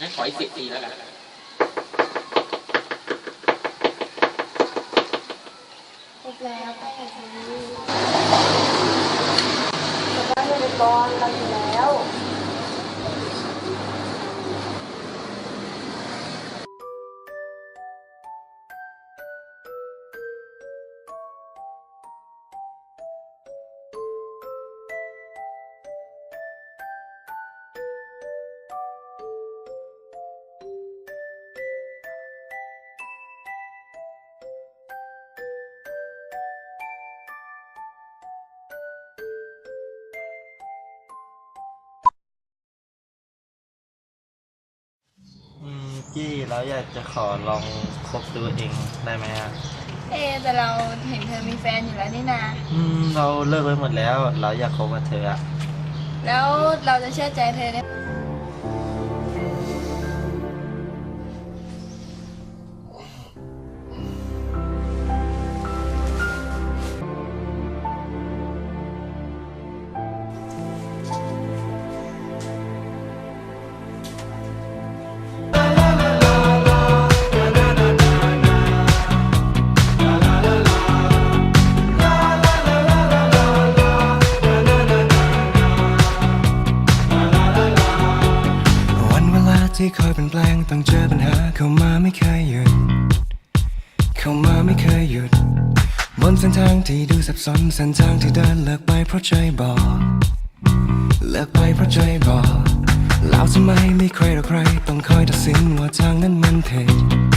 งั้นขออีกสิบปีแล้วกันครบแล้วป้าอยากจะรู้แต่ป้าไม่ได้บอลเราอยู่แล้ว กี้เราอยากจะขอลองคบดูเองได้ไหมอะเอ๊ะแต่เราเห็นเธอมีแฟนอยู่แล้วนี่นาอืมเราเลิกไว้หมดแล้ว เราอยากคบกับเธออะแล้วเราจะเชื่อใจเธอได้ ที่คอยเปลี่ยนแปลงต้องเจอปัญหาเข้ามาไม่เคยหยุด เข้ามาไม่เคยหยุด บนเส้นทางที่ดูสับสนเส้นทางที่เดินเลิกไปเพราะใจบอกเลิกไปเพราะใจบอกแล้วทำไมไม่ใครหรอใคร ต้องคอยตัดสินว่าทางนั้นมันผิด